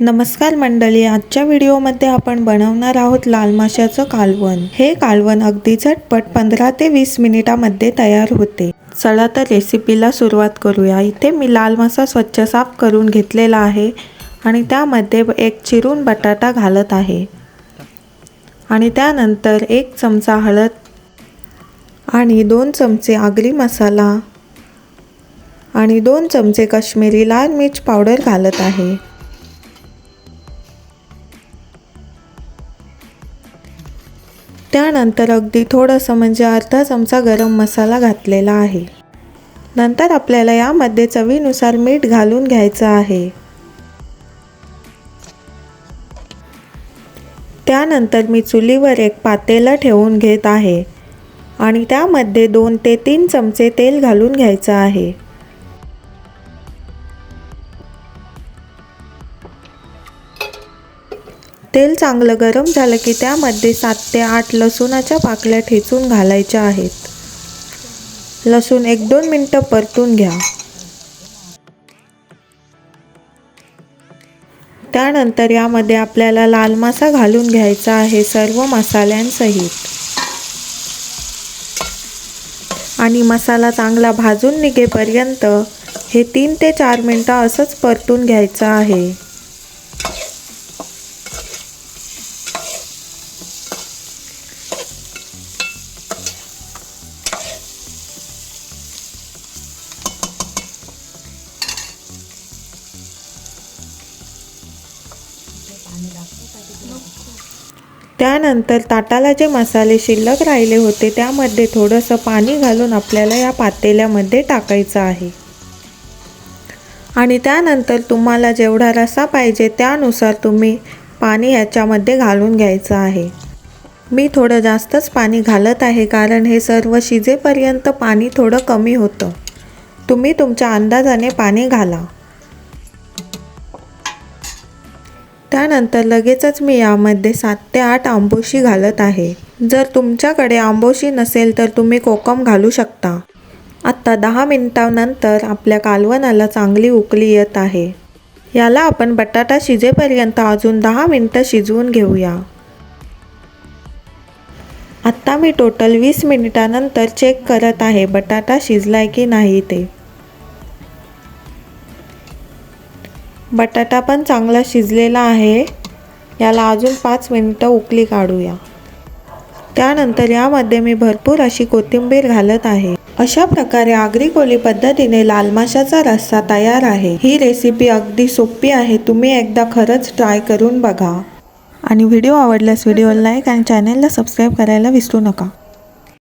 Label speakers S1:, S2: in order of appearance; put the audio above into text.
S1: नमस्कार मंडळी आजच्या व्हिडिओमध्ये आपण बनवणार आहोत लाल माशाचं कालवण. हे कालवण अगदी झटपट पंधरा ते वीस मिनिटामध्ये तयार होते. चला तर रेसिपीला सुरुवात करूया. इथे मी लाल मासा स्वच्छ साफ करून घेतलेला आहे आणि त्यामध्ये एक चिरून बटाटा घालत आहे. आणि त्यानंतर एक चमचा हळद आणि दोन चमचे आगरी मसाला आणि दोन चमचे काश्मीरी लाल मिर्च पावडर घालत आहे. त्यानंतर अगदी थोडंसं म्हणजे अर्धा चमचा गरम मसाला घातलेला आहे. नंतर आपल्याला यामध्ये चवीनुसार मीठ घालून घ्यायचं आहे. त्यानंतर मी चुलीवर एक पातेलं ठेवून घेत आहे आणि त्यामध्ये दोन ते तीन चमचे तेल घालून घ्यायचं आहे. तेल चांगलं गरम झालं की त्यामध्ये सात ते आठ लसूणाच्या पाकल्या ठेचून घालायच्या आहेत. लसूण एक दोन मिनटं परतून घ्या. त्यानंतर यामध्ये आपल्याला लाल मासा घालून घ्यायचा आहे सर्व मसाल्यांसहित. आणि मसाला चांगला भाजून निघेपर्यंत हे तीन ते चार मिनटं असंच परतून घ्यायचं आहे. त्यानंतर ताटाला जे मसाले शिल्लक राहिले होते त्यामध्ये थोडंसं पाणी घालून आपल्याला या पातेल्यामध्ये टाकायचं आहे. आणि त्यानंतर तुम्हाला जेवढा रसा पाहिजे त्यानुसार तुम्ही पाणी याच्यामध्ये घालून घ्यायचं आहे. मी थोडं जास्तच पाणी घालत आहे कारण हे सर्व शिजेपर्यंत पाणी थोडं कमी होतं. तुम्ही तुमच्या अंदाजाने पाणी घाला. त्यानंतर लगेचच मी यामध्ये सात ते आठ आंबोशी घालत आहे. जर तुमच्याकडे आंबोशी नसेल तर तुम्ही कोकम घालू शकता. आत्ता दहा मिनिटानंतर आपल्या कालवणाला चांगली उकळी येत आहे. याला आपण बटाटा शिजेपर्यंत अजून दहा मिनटं शिजवून घेऊया. आत्ता मी टोटल वीस मिनिटानंतर चेक करत आहे बटाटा शिजलाय की नाही ते. बटाटा पण चांगला शिजलेला आहे. याला अजून पाच मिनिटं उकली काढूया. त्यानंतर यामध्ये मी भरपूर अशी कोथिंबीर घालत आहे. अशा प्रकारे आगरी कोली पद्धतीने लाल माशाचा रस्सा तयार आहे. ही रेसिपी अगदी सोपी आहे. तुम्ही एकदा खरंच ट्राय करून बघा. आणि व्हिडिओ आवडल्यास व्हिडिओला लाईक आणि चॅनलला सबस्क्राईब करायला विसरू नका.